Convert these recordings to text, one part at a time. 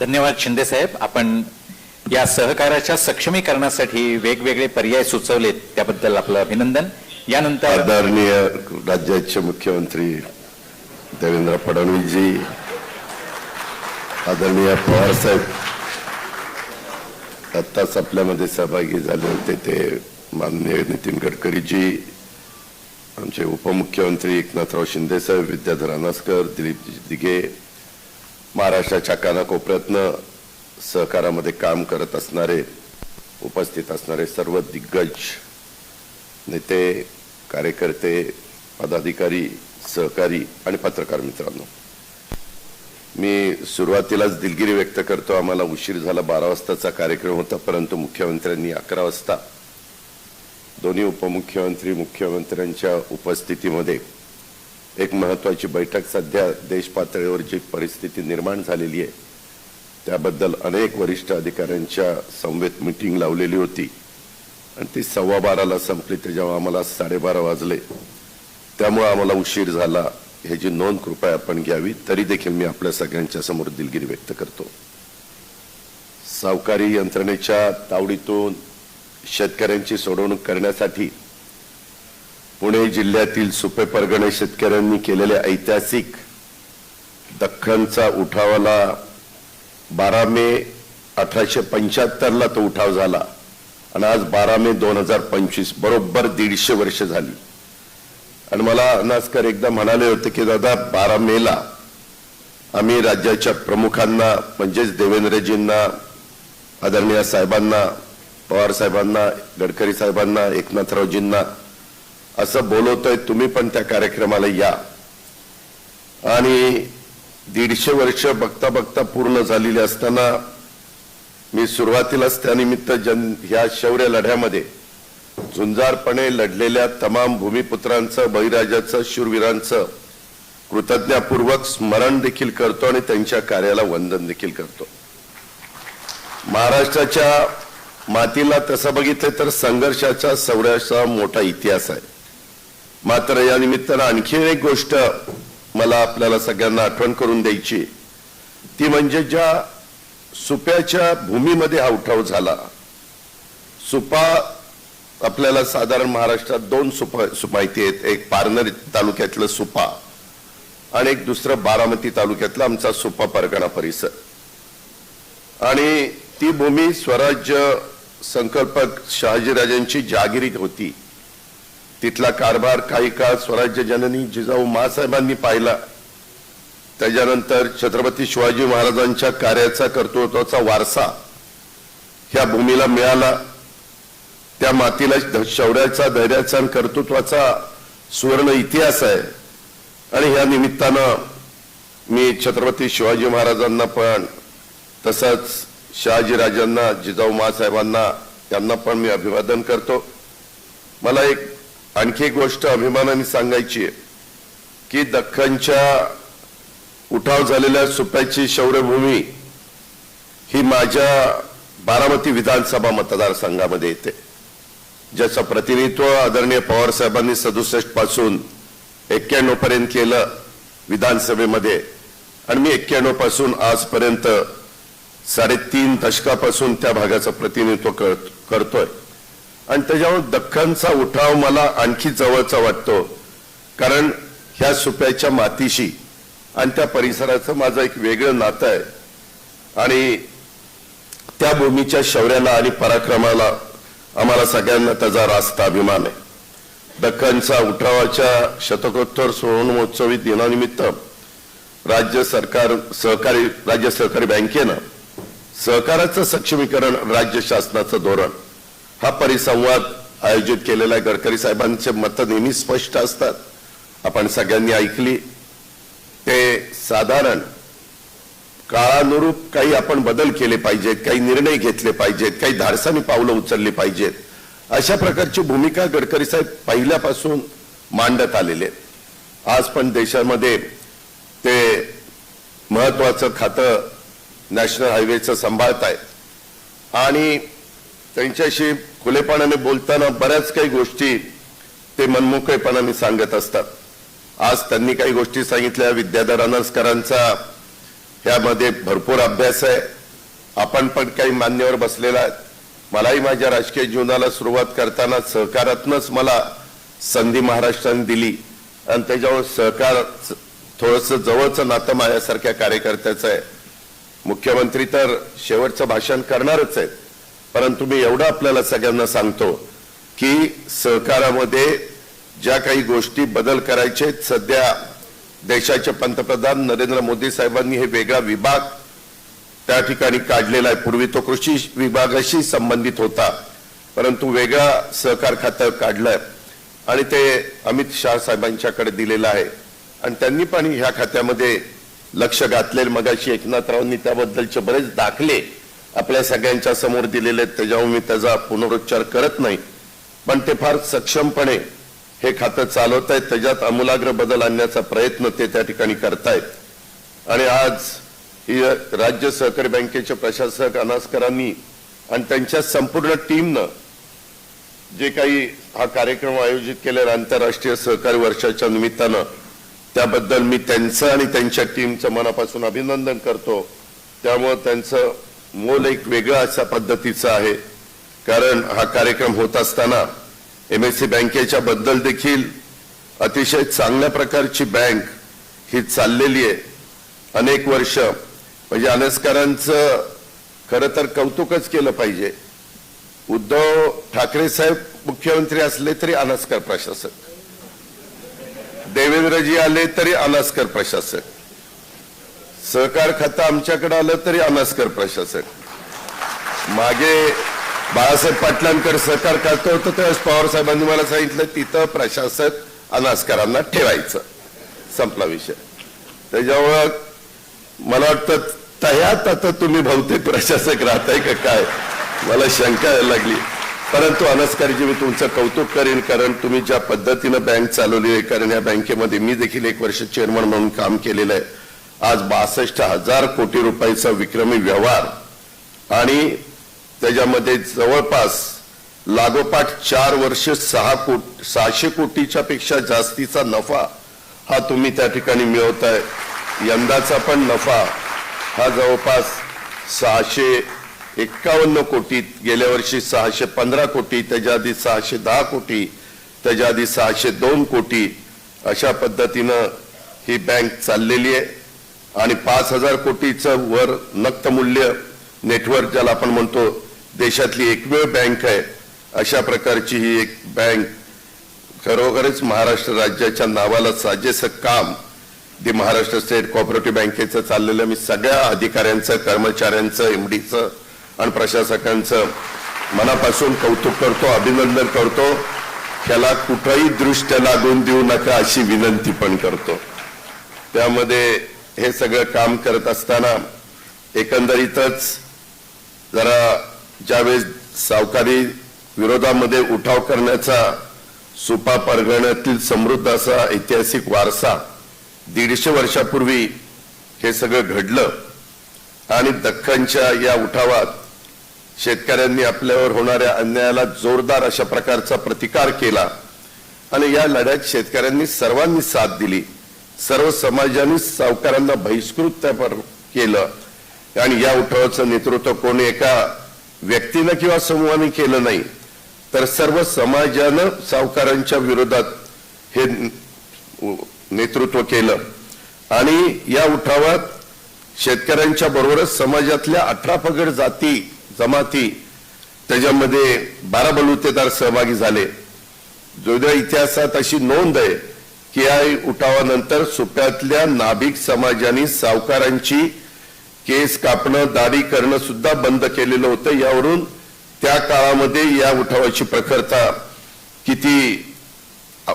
धन्यवाद शिंदे साहेब. आपण या सहकार्याच्या सक्षमीकरणासाठी वेगवेगळे पर्याय सुचवलेत त्याबद्दल आपलं अभिनंदन. यानंतर आदरणीय राज्याचे मुख्यमंत्री देवेंद्र फडणवीसजी आदरणीय पवार साहेब आत्ताच आपल्यामध्ये सहभागी झाले होते ते माननीय नितीन गडकरीजी आमचे उपमुख्यमंत्री एकनाथराव शिंदे साहेब विद्याधर अनासकर दिलीप दिघे महाराष्ट्राच्या कानाकोपऱ्यातनं सहकारामध्ये काम करत असणारे उपस्थित असणारे सर्व दिग्गज नेते कार्यकर्ते पदाधिकारी सहकारी आणि पत्रकार मित्रांनो मी सुरुवातीलाच दिलगिरी व्यक्त करतो आम्हाला उशीर झाला बारा वाजताचा कार्यक्रम होता परंतु मुख्यमंत्र्यांनी अकरा वाजता दोन्ही उपमुख्यमंत्री मुख्यमंत्र्यांच्या उपस्थितीमध्ये एक महत्वाची बैठक सध्या देश पातळीवर जी परिस्थिती निर्माण झालेली आहे त्याबद्दल अनेक वरिष्ठ अधिकाऱ्यांच्या संवेद मिटिंग लावलेली होती. आणि ती सव्वा बाराला संपली त्याच्यामुळे आम्हाला साडेबारा वाजले. त्यामुळे आम्हाला उशीर झाला. ह्याची नोंद कृपया आपण घ्यावी तरी देखील मी आपल्या सगळ्यांच्या समोर दिलगिरी व्यक्त करतो. सावकारी यंत्रणेच्या तावडीतून शेतकऱ्यांची सोडवणूक करण्यासाठी पुणे जिल्ह्यातील सुपे परगणे शेतकऱ्यांनी केलेल्या ऐतिहासिक दख्खनचा उठावाला बारा मे अठराशे पंच्याहत्तरला तो उठाव झाला. आणि आज बारा मे दोन हजार पंचवीस बरोबर दीडशे वर्ष झाली. आणि मला अनास्कर एकदा म्हणाले होते की दादा बारा मेला आम्ही राज्याच्या प्रमुखांना म्हणजेच देवेंद्रजींना आदरणीय साहेबांना पवार साहेबांना गडकरी साहेबांना एकनाथरावजींना असं बोलवतोय तुम्ही पण त्या कार्यक्रमाला या. आणि दीडशे वर्ष बघता बघता पूर्ण झालेली असताना मी सुरुवातीलाच त्यानिमित्त जन ह्या शौर्य लढ्यामध्ये झुंजारपणे लढलेल्या तमाम भूमिपुत्रांचं बळीराजाचं शूरवीरांचं कृतज्ञापूर्वक स्मरण देखील करतो आणि त्यांच्या कार्याला वंदन देखील करतो. महाराष्ट्राच्या मातीला तसं बघितलं तर संघर्षाचा शौर्याचा मोठा इतिहास आहे. मात्र या निमित्तानं आणखी एक गोष्ट मला आपल्याला सगळ्यांना आठवण करून द्यायची. ती म्हणजे ज्या सुप्याच्या भूमीमध्ये हा उठाव झाला. सुपा आपल्याला साधारण महाराष्ट्रात दोन सुपा सु- माहिती आहेत. एक पारनेर तालुक्यातलं सुपा आणि एक दुसरं बारामती तालुक्यातला आमचा सुपा परगणा परिसर. आणि ती भूमी स्वराज्य संकल्पक शहाजीराजांची जागिरीत होती. तिथला कारभार काही काळ स्वराज्य जननी जिजाऊ मासाहेबांनी पाहिला. त्याच्यानंतर छत्रपती शिवाजी महाराजांच्या कार्याचा कर्तृत्वाचा वारसा ह्या भूमीला मिळाला. त्या मातीला शौर्याचा धैर्याचा आणि कर्तृत्वाचा सुवर्ण इतिहास आहे. आणि ह्या निमित्तानं मी छत्रपती शिवाजी महाराजांना पण तसंच शहाजीराजांना जिजाऊ मासाहेबांना यांना पण मी अभिवादन करतो. मला एक आणखी एक गोष्ट अभिमानाने सांगायची आहे की दख्खनच्या उठाव झालेल्या सुप्याची शौर्यभूमी ही माझ्या बारामती विधानसभा मतदारसंघामध्ये येते ज्याचं प्रतिनिधित्व आदरणीय पवार साहेबांनी सदुसष्टपासून एक्क्याण्णव पर्यंत केलं विधानसभेमध्ये. आणि मी एक्क्याण्णवपासून आजपर्यंत साडेतीन दशकापासून त्या भागाचं प्रतिनिधित्व कर- करतोय. आणि त्याच्यामुळे दख्खनचा उठाव मला आणखी जवळचा वाटतो. कारण ह्या सुप्याच्या मातीशी आणि त्या परिसराचं माझं एक वेगळं नातं आहे. आणि त्या भूमीच्या शौर्याला आणि पराक्रमाला आम्हाला सगळ्यांना त्याचा रास्त अभिमान आहे. दख्खनचा उठावाच्या शतकोत्तर सुवर्ण महोत्सवी दिनानिमित्त राज्य सरकार सहकारी राज्य सहकारी बँकेनं सहकाराचं सक्षमीकरण राज्य शासनाचं धोरण हा परिसंवाद आयोजित केलेला आहे. गडकरी साहेबांचे मतं नेहमी स्पष्ट असतात. आपण सगळ्यांनी ऐकली. ते साधारण काळानुरूप काही आपण बदल केले पाहिजेत काही निर्णय घेतले पाहिजेत काही धाडसानी पावलं उचलली पाहिजेत. अशा प्रकारची भूमिका गडकरी साहेब पहिल्यापासून मांडत आलेले आहेत. आज पण देशामध्ये ते महत्वाचं खातं नॅशनल हायवेचं सांभाळत आहेत आणि त्यांच्याशी खुलेपणाने बोलताना बऱ्याच काही गोष्टी ते मनमोकळेपणाने सांगत असतात. आज त्यांनी काही गोष्टी सांगितल्या. विद्याधर अनस्करांचा यामध्ये भरपूर अभ्यास आहे. आपण पण काही मान्यवर बसलेला आहे. मलाही माझ्या राजकीय जीवनाला सुरुवात करताना सहकारातूनच मला संधी महाराष्ट्राने दिली. आणि त्याच्यावर सहकार थोडस जवळचं नातं माझ्यासारख्या कार्यकर्त्याचं आहे. मुख्यमंत्री तर शेवटचं भाषण करणारच आहेत. परंतु मी एवढं आपल्याला सगळ्यांना सांगतो की सहकारामध्ये ज्या काही गोष्टी बदल करायचे सध्या देशाचे पंतप्रधान नरेंद्र मोदी साहेबांनी हे वेगळा विभाग त्या ठिकाणी काढलेला आहे. पूर्वी तो कृषी विभागाशी संबंधित होता परंतु वेगळा सहकार खातं काढलंय आणि ते अमित शाह साहेबांच्याकडे दिलेलं आहे. आणि त्यांनी पण ह्या खात्यामध्ये लक्ष घातले मगाशी एकनाथरावांनी त्याबद्दलचे बरेच दाखले आपल्या सगळ्यांच्या समोर दिलेले आहेत त्याच्यावर मी त्याचा पुनरुच्चार करत नाही. पण ते फार सक्षमपणे हे खातं चालवत आहेत त्याच्यात आमूलाग्र बदल आणण्याचा प्रयत्न ते त्या ठिकाणी करतायत. आणि आज ही राज्य सहकारी बँकेचे प्रशासक अनास्करांनी आणि त्यांच्या संपूर्ण टीमनं जे काही हा कार्यक्रम आयोजित केलेला आंतरराष्ट्रीय सहकारी वर्षाच्या निमित्तानं त्याबद्दल मी त्यांचं आणि त्यांच्या टीमचं मनापासून अभिनंदन करतो. त्यामुळं त्यांचं मोल एक वेगळा अशा पद्धतीचा आहे. कारण हा कार्यक्रम होत असताना एम एस सी बँकेच्या बद्दल देखील अतिशय चांगल्या प्रकारची बँक ही चाललेली आहे. अनेक वर्ष म्हणजे अनस्कारांचं खरं तर कौतुकच केलं पाहिजे. उद्धव ठाकरे साहेब मुख्यमंत्री असले तरी अनास्कार प्रशासक. देवेंद्रजी आले तरी अनास्कर प्रशासक. सहकार खातं आमच्याकडे आलं तरी अनास्कर प्रशासक मागे बाळासाहेब पाटलांकर सहकार खातं होतं त्यावेळेस पवार साहेबांनी मला सांगितलं तिथं प्रशासक अनास्करांना ठेवायचं. संपला विषय. त्याच्यामुळं मला वाटतं तयात आता तुम्ही बहुतेक प्रशासक राहताय का काय? मला शंका यायला लागली. परंतु अनस्कारजी मी तुमचं कौतुक करेन कारण तुम्ही ज्या पद्धतीनं बँक चालवली आहे कारण या बँकेमध्ये मी देखील एक वर्ष चेअरमन म्हणून काम केलेलं आहे. आज बासष्ट हजार कोटी रुपयाचा विक्रमी व्यवहार. आणि त्याच्यामध्ये जवळपास लागोपाठ चार वर्ष सहा कोट सहाशे कोटीच्या पेक्षा जास्तीचा नफा हा तुम्ही त्या ठिकाणी मिळवताय. यंदाचा पण नफा हा जवळपास सहाशे एक्कावन्न कोटीत गेल्या वर्षी सहाशे पंधरा कोटी त्याच्या आधी सहाशे दहा कोटी त्याच्या आधी सहाशे दोन कोटी अशा पद्धतीनं ही बँक चाललेली आहे. आणि पाच हजार कोटीचं वर नक्त मूल्य नेटवर्क ज्याला आपण म्हणतो देशातली एकमेव बँक आहे अशा प्रकारची ही एक बँक खरोखरच महाराष्ट्र राज्याच्या नावाला साजेसं काम जे महाराष्ट्र स्टेट कॉपरेटिव्ह बँकेचं चाललेलं. मी सगळ्या अधिकाऱ्यांचं कर्मचाऱ्यांचं एमडीचं आणि प्रशासकांचं मनापासून कौतुक करतो अभिनंदन करतो. त्याला कुठंही दृष्ट्या लागून देऊ नका अशी विनंती पण करतो. त्यामध्ये हे सगळं काम करत असताना एकंदरीतच जरा ज्यावेळेस सावकारी विरोधामध्ये उठाव करण्याचा सुपा परगण्यातील समृद्ध असा ऐतिहासिक वारसा दीडशे वर्षापूर्वी हे सगळं घडलं आणि दख्खनच्या या उठावात शेतकऱ्यांनी आपल्यावर होणाऱ्या अन्यायाला जोरदार अशा प्रकारचा प्रतिकार केला आणि या लढ्यात शेतकऱ्यांनी सर्वांनी साथ दिली. सर्व समाजाने सावकारांना बहिष्कृत केलं. आणि या उठावाचं नेतृत्व कोणी एका व्यक्तीनं किंवा समूहाने केलं नाही तर सर्व समाजानं सावकारांच्या विरोधात हे नेतृत्व केलं. आणि या उठावात शेतकऱ्यांच्या बरोबरच समाजातल्या अठरा पगड जाती जमाती त्याच्यामध्ये बारा बलुतेदार सहभागी झाले. जो इतिहासात अशी नोंद आहे की उठावानंतर सुप्यातल्या नाभिक समाजाने सावकारांची केस कापणं दाढी करणं सुद्धा बंद केलेलं होतं. यावरून त्या काळामध्ये या उठावाची प्रखरता किती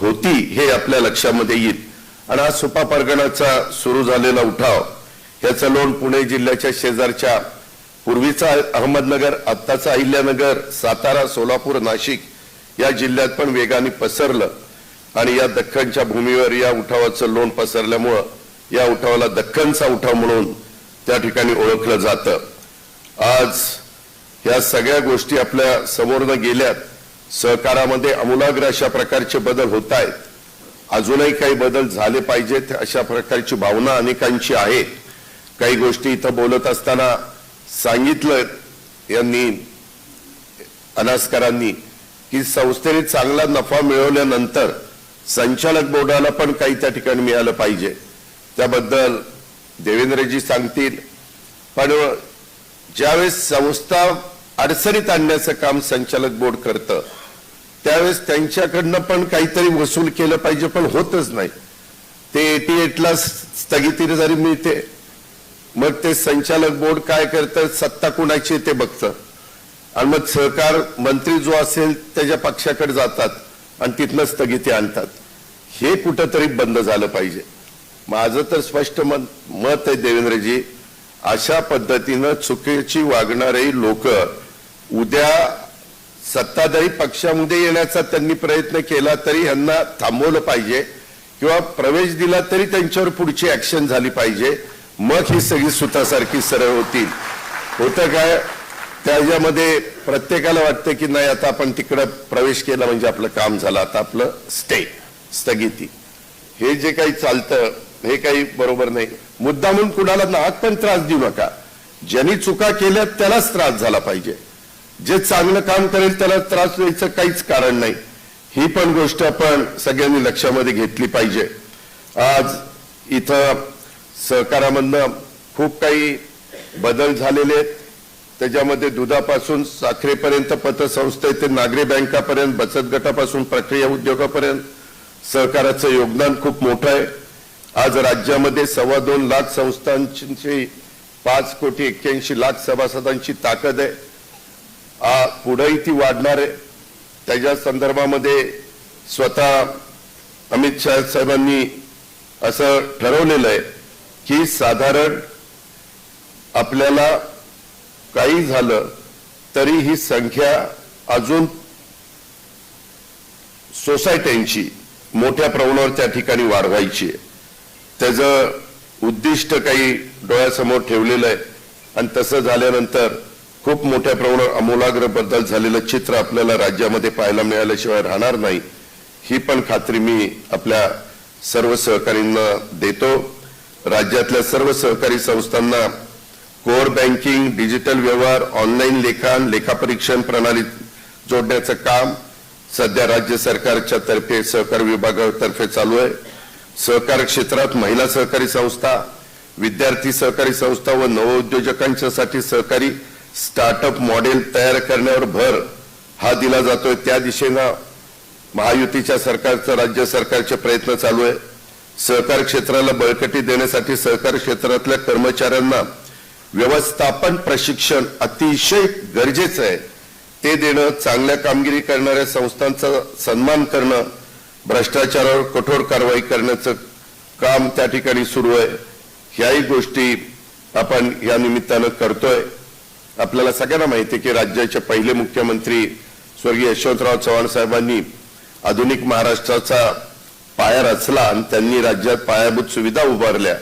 होती हे आपल्या लक्षामध्ये येईल. आणि हा सुपा परगणाचा सुरू झालेला उठाव याचं लोण पुणे जिल्ह्याच्या शेजारच्या पूर्वीचा अहमदनगर आत्ताचा अहिल्यानगर सातारा सोलापूर नाशिक या जिल्ह्यात पण वेगाने पसरलं. आणि या दख्खनच्या भूमीवर या उठावाचं लोण पसरल्यामुळं या उठावाला दख्खनचा उठाव म्हणून त्या ठिकाणी ओळखलं जातं. आज या सगळ्या गोष्टी आपल्या समोरनं गेल्यात. सहकारामध्ये अमूलाग्र अशा प्रकारचे बदल होत आहेत अजूनही काही बदल झाले पाहिजेत अशा प्रकारची भावना अनेकांची आहे काही गोष्टी इथं बोलत असताना सांगितलं यांनी अनास्करांनी की संस्थेने चांगला नफा मिळवल्यानंतर संचालक बोर्डाला पण काही त्या ठिकाणी मिळालं पाहिजे. त्याबद्दल देवेंद्रजी सांगतील. पण ज्यावेळेस संस्था अडचणीत आणण्याचं काम संचालक बोर्ड करतं त्यावेळेस त्यांच्याकडनं पण काहीतरी वसूल केलं पाहिजे पण होतच नाही. ते एटी एटला स्थगिती जरी मिळते मग ते संचालक बोर्ड काय करतं सत्ता कुणाची ते बघतं. आणि मग सहकार मंत्री जो असेल त्याच्या पक्षाकडे जातात. आणि तिथनं स्थगिती आणतात. हे कुठंतरी बंद झालं पाहिजे. माझं तर स्पष्ट मत मत आहे देवेंद्रजी अशा पद्धतीनं चुकीची वागणारे लोक उद्या सत्ताधारी पक्षामध्ये येण्याचा त्यांनी प्रयत्न केला तरी यांना थांबवलं पाहिजे किंवा प्रवेश दिला तरी त्यांच्यावर पुढची ऍक्शन झाली पाहिजे. मग ही सगळी सुतासारखी सरळ होतील. होतं काय? त्याच्यामध्ये प्रत्येकाला वाटतं की नाही आता आपण तिकडं प्रवेश केला म्हणजे आपलं काम झालं. आता आपलं स्टे स्थगिती. हे जे काही चालतं हे काही बरोबर नाही. मुद्दा म्हणून कुणाला नाक पण त्रास देऊ नका. ज्यांनी चुका केल्या त्यालाच त्रास झाला पाहिजे. जे चांगलं काम करेल त्याला त्रास द्यायचं काहीच कारण नाही. ही पण गोष्ट आपण सगळ्यांनी लक्षामध्ये घेतली पाहिजे. आज इथं सहकारामधनं खूप काही बदल झालेले आहेत. त्याच्यामध्ये दुधापासून साखरेपर्यंत पतसंस्थे ते नागरी बँकापर्यंत बचत गटापासून प्रक्रिया उद्योगापर्यंत सहकाराचं योगदान खूप मोठं आहे. आज राज्यामध्ये सव्वा दोन लाख संस्थांची पाच कोटी एक्क्याऐंशी लाख सभासदांची ताकद आहे. पुढेही ती वाढणार आहे. त्याच्या संदर्भामध्ये स्वतः अमित शाह साहेबांनी असं ठरवलेलं आहे की साधारण आपल्याला काही झालं तरी ही संख्या अजून सोसायट्यांची मोठ्या प्रमाणावर त्या ठिकाणी वाढवायची आहे. त्याचं उद्दिष्ट काही डोळ्यासमोर ठेवलेलं आहे. आणि तसं झाल्यानंतर खूप मोठ्या प्रमाणावर अमूलाग्र बदल झालेलं चित्र आपल्याला राज्यामध्ये पाहायला मिळाल्याशिवाय राहणार नाही. ही पण खात्री मी आपल्या सर्व सहकारींना देतो. राज्यातल्या सर्व सहकारी संस्थांना कोर बँकिंग डिजिटल व्यवहार ऑनलाईन लेखान लेखापरीक्षण प्रणाली जोडण्याचं काम सध्या राज्य सरकारच्या तर्फे सहकार विभागातर्फे चालू आहे. सहकार क्षेत्रात महिला सहकारी संस्था विद्यार्थी सहकारी संस्था व नवोद्योजकांच्यासाठी सहकारी स्टार्टअप मॉडेल तयार करण्यावर भर हा दिला जातोय. त्या दिशेनं महायुतीच्या सरकारचं राज्य सरकारचे प्रयत्न चालू आहे. सहकार क्षेत्राला बळकटी देण्यासाठी सहकार क्षेत्रातल्या कर्मचाऱ्यांना व्यवस्थापन प्रशिक्षण अतिशय गरजेचं आहे. ते देणं चांगल्या कामगिरी करणाऱ्या संस्थांचा सन्मान करणं भ्रष्टाचारावर कठोर कारवाई करण्याचं काम त्या ठिकाणी सुरू आहे. ह्याही गोष्टी आपण या निमित्तानं करतोय. आपल्याला सगळ्यांना माहिती आहे की राज्याचे पहिले मुख्यमंत्री स्वर्गीय यशवंतराव चव्हाण साहेबांनी आधुनिक महाराष्ट्राचा पाया रचला आणि त्यांनी राज्यात पायाभूत सुविधा उभारल्या.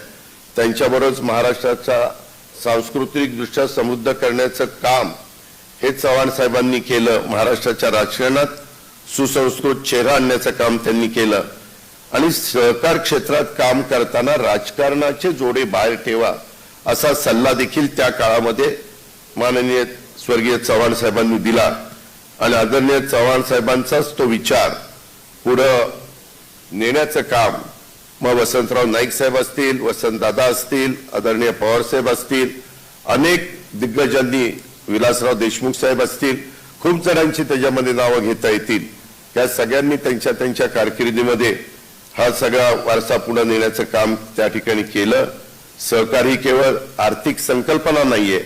त्यांच्याबरोबरच महाराष्ट्राचा सांस्कृतिक दृष्ट्या समृद्ध करण्याचं काम हे चव्हाण साहेबांनी केलं. महाराष्ट्राच्या राजकारणात सुसंस्कृत चेहरा आणण्याचं काम त्यांनी केलं. आणि सहकार क्षेत्रात काम करताना राजकारणाचे जोडे बाहेर ठेवा असा सल्ला देखील त्या काळामध्ये माननीय स्वर्गीय चव्हाण साहेबांनी दिला. आणि आदरणीय चव्हाण साहेबांचाच तो विचार पुढं नेण्याचं काम मग वसंतराव नाईक साहेब असतील वसंतदादा असतील आदरणीय पवारसाहेब असतील अनेक दिग्गजांनी विलासराव देशमुख साहेब असतील खूप जणांची त्याच्यामध्ये नावं घेता येतील. त्या सगळ्यांनी त्यांच्या त्यांच्या कारकिर्दीमध्ये हा सगळा वारसा पुढे नेण्याचं काम त्या ठिकाणी केलं. सहकारी केवळ आर्थिक संकल्पना नाहीये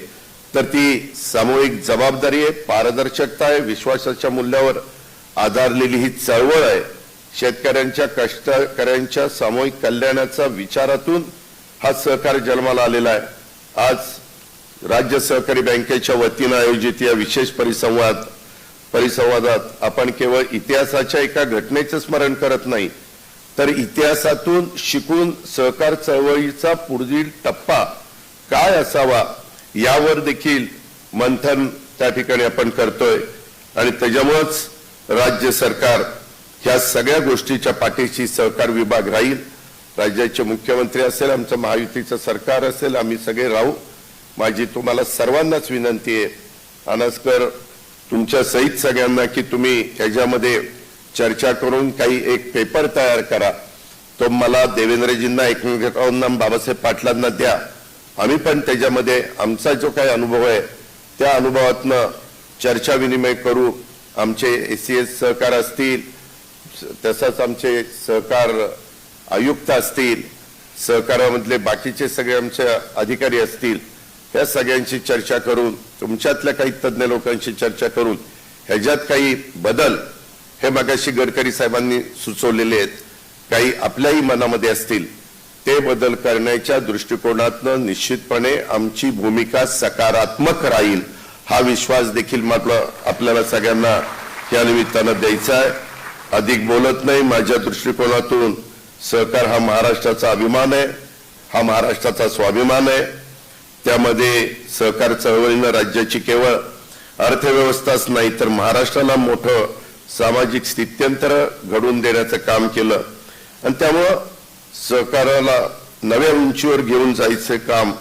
तर ती सामूहिक जबाबदारी आहे पारदर्शकता आहे विश्वासाच्या मूल्यावर आधारलेली ही चळवळ आहे. शेतकऱ्यांच्या कष्टकऱ्यांच्या सामूहिक कल्याणाचा विचारातून हा सहकार जन्माला आलेला आहे. आज राज्य सहकारी बँकेच्या वतीनं आयोजित या विशेष परिसंवाद परिसंवादात आपण केवळ इतिहासाच्या एका घटनेचं स्मरण करत नाही तर इतिहासातून शिकून सहकार चळवळीचा पुढील टप्पा काय असावा यावर देखील मंथन त्या ठिकाणी आपण करतोय. आणि त्याच्यामुळंच राज्य सरकार ह्या सगळ्या गोष्टीच्या पाठीशी सहकार विभाग राहील. राज्याचे मुख्यमंत्री असेल आमचं महायुतीचं सरकार असेल आम्ही सगळे राहू. माझी तुम्हाला सर्वांनाच विनंती आहे. अनस्कर तुमच्या सहित सगळ्यांना की तुम्ही याच्यामध्ये चर्चा करून काही एक पेपर तयार करा. तो मला देवेंद्रजींना एकमेकांना बाबासाहेब पाटलांना द्या. आम्ही पण त्याच्यामध्ये आमचा जो काही अनुभव आहे त्या अनुभवातनं चर्चा विनिमय करू. आमचे एस सी एस सहकार असतील तसंच आमचे सहकार आयुक्त असतील सहकारामधले बाकीचे सगळे आमचे अधिकारी असतील त्या सगळ्यांशी चर्चा करून तुमच्यातल्या काही तज्ज्ञ लोकांशी चर्चा करून ह्याच्यात काही बदल हे मगाशी गडकरी साहेबांनी सुचवलेले आहेत. काही आपल्याही मनामध्ये असतील ते बदल करण्याच्या दृष्टिकोनातनं निश्चितपणे आमची भूमिका सकारात्मक राहील हा विश्वास देखील मात्र आपल्याला सगळ्यांना या निमित्तानं द्यायचा आहे. अधिक बोलत नाही माझ्या दृष्टिकोनातून. सहकार हा महाराष्ट्राचा अभिमान आहे. हा महाराष्ट्राचा स्वाभिमान आहे. त्यामध्ये सहकार चळवळीनं राज्याची केवळ अर्थव्यवस्थाच नाही तर महाराष्ट्राला मोठं सामाजिक स्थित्यंतर घडवून देण्याचं काम केलं. आणि त्यामुळं सहकाराला नव्या उंचीवर घेऊन जायचं काम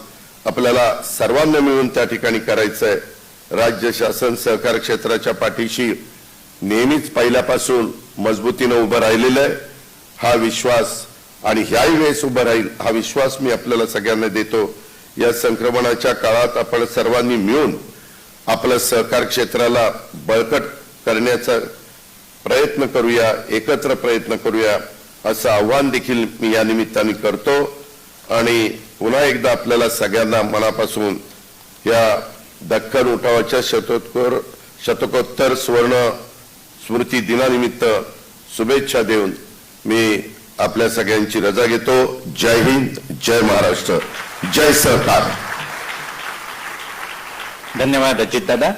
आपल्याला सर्वांना मिळून त्या ठिकाणी करायचं आहे राज्य शासन सहकार क्षेत्राच्या पाठीशी नेहमीच पहिल्यापासून मजबूतीनं उभं राहिलेलं आहे. हा विश्वास आणि ह्याही वेळेस उभं राहील हा विश्वास मी आपल्याला सगळ्यांना देतो. या संक्रमणाच्या काळात आपण सर्वांनी मिळून आपलं सहकार क्षेत्राला बळकट करण्याचा प्रयत्न करूया एकत्र प्रयत्न करूया असं आव्हान देखील मी या निमित्ताने करतो. आणि पुन्हा एकदा आपल्याला सगळ्यांना मनापासून या दख्खन उठावाच्या शतकोत्तर शतकोत्तर सुवर्ण स्मृती दिनानिमित्त शुभेच्छा देऊन मी आपल्या सगळ्यांची रजा घेतो. जय हिंद जय महाराष्ट्र जय सरकार. धन्यवाद अजित दादा